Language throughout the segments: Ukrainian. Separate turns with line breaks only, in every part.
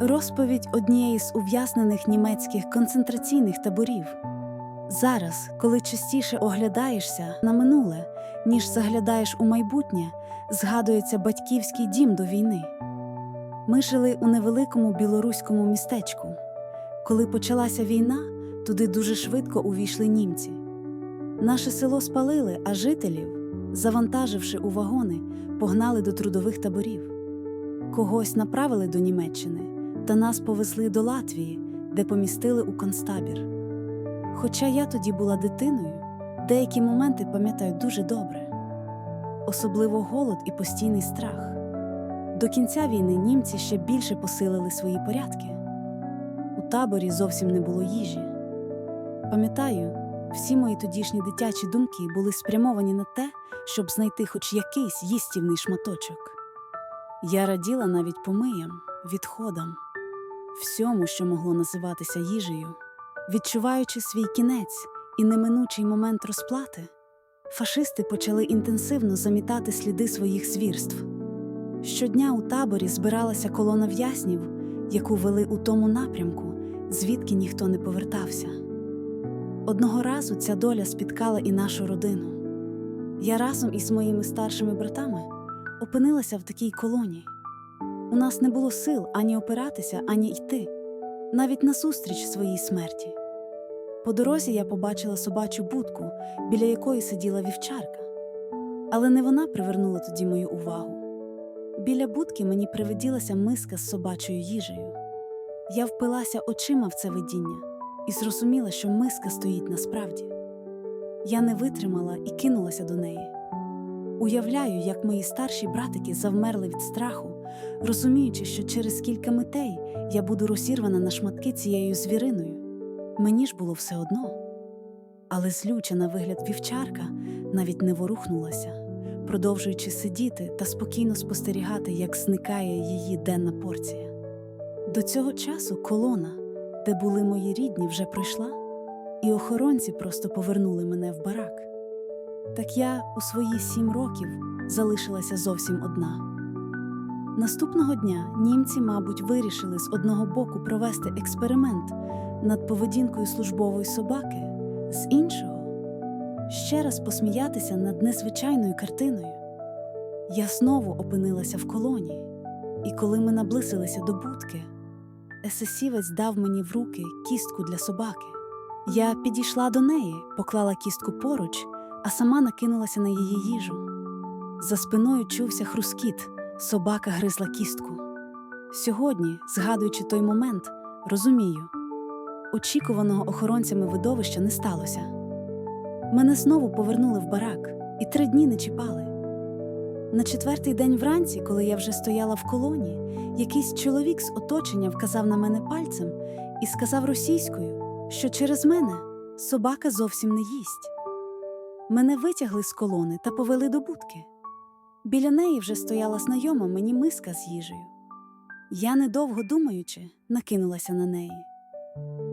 Розповідь однієї з ув'язнених німецьких концентраційних таборів. Зараз, коли частіше оглядаєшся на минуле, ніж заглядаєш у майбутнє, згадується батьківський дім до війни. Ми жили у невеликому білоруському містечку. Коли почалася війна, туди дуже швидко увійшли німці. Наше село спалили, а жителів, завантаживши у вагони, погнали до трудових таборів. Когось направили до Німеччини, та нас повезли до Латвії, де помістили у концтабір. Хоча я тоді була дитиною, деякі моменти пам'ятаю дуже добре, особливо голод і постійний страх. До кінця війни німці ще більше посилили свої порядки. У таборі зовсім не було їжі. Пам'ятаю, всі мої тодішні дитячі думки були спрямовані на те, щоб знайти хоч якийсь їстівний шматочок. Я раділа навіть помиям, відходам, всьому, що могло називатися їжею. Відчуваючи свій кінець і неминучий момент розплати, фашисти почали інтенсивно замітати сліди своїх звірств. Щодня у таборі збиралася колона в'язнів, яку вели у тому напрямку, звідки ніхто не повертався. Одного разу ця доля спіткала і нашу родину. Я разом із моїми старшими братами опинилася в такій колонії. У нас не було сил ані опиратися, ані йти, навіть назустріч своїй смерті. По дорозі я побачила собачу будку, біля якої сиділа вівчарка. Але не вона привернула тоді мою увагу. Біля будки мені привиділася миска з собачою їжею. Я впилася очима в це видіння і зрозуміла, що миска стоїть насправді. Я не витримала і кинулася до неї. Уявляю, як мої старші братики завмерли від страху, розуміючи, що через кілька митей я буду розірвана на шматки цією звіриною. Мені ж було все одно. Але злюча на вигляд вівчарка навіть не ворухнулася, продовжуючи сидіти та спокійно спостерігати, як зникає її денна порція. До цього часу колона, де були мої рідні, вже пройшла, і охоронці просто повернули мене в барак. Так я у свої сім років залишилася зовсім одна. Наступного дня німці, мабуть, вирішили з одного боку провести експеримент над поведінкою службової собаки, з іншого ще раз посміятися над незвичайною картиною. Я знову опинилася в колонії, і коли ми наблизилися до будки, есесівець дав мені в руки кістку для собаки. Я підійшла до неї, поклала кістку поруч, а сама накинулася на її їжу. За спиною чувся хрускіт, собака гризла кістку. Сьогодні, згадуючи той момент, розумію, очікуваного охоронцями видовища не сталося. Мене знову повернули в барак і три дні не чіпали. На четвертий день вранці, коли я вже стояла в колоні, якийсь чоловік з оточення вказав на мене пальцем і сказав російською, що через мене собака зовсім не їсть. Мене витягли з колони та повели до будки. Біля неї вже стояла знайома мені миска з їжею. Я, недовго думаючи, накинулася на неї.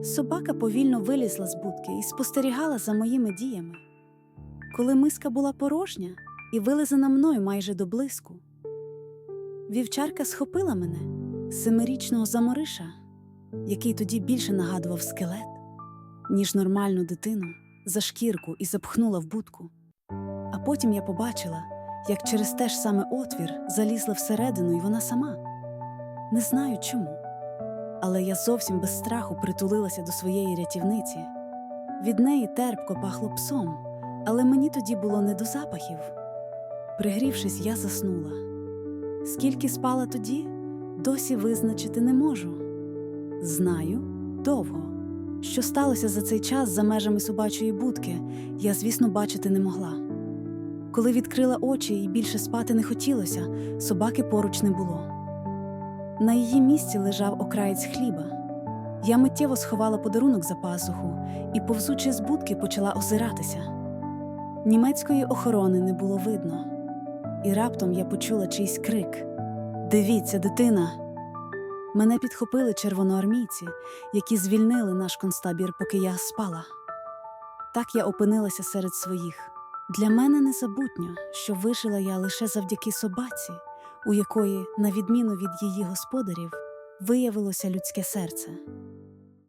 Собака повільно вилізла з будки і спостерігала за моїми діями. Коли миска була порожня і вилизана мною майже до блиску, вівчарка схопила мене, семирічного замориша, який тоді більше нагадував скелет, ніж нормальну дитину, за шкірку і запхнула в будку. А потім я побачила, як через те ж саме отвір залізла всередину, і вона сама. Не знаю чому. Але я зовсім без страху притулилася до своєї рятівниці. Від неї терпко пахло псом, але мені тоді було не до запахів. Пригрівшись, я заснула. Скільки спала тоді, досі визначити не можу. Знаю довго. Що сталося за цей час за межами собачої будки, я, звісно, бачити не могла. Коли відкрила очі і більше спати не хотілося, собаки поруч не було. На її місці лежав окраєць хліба. Я миттєво сховала подарунок за пазуху і, повзучи з будки, почала озиратися. Німецької охорони не було видно, і раптом я почула чийсь крик: Дивіться, дитина! Мене підхопили червоноармійці, які звільнили наш концтабір, поки я спала. Так я опинилася серед своїх. Для мене незабутньо, що вижила я лише завдяки собаці, у якої, на відміну від її господарів, виявилося людське серце.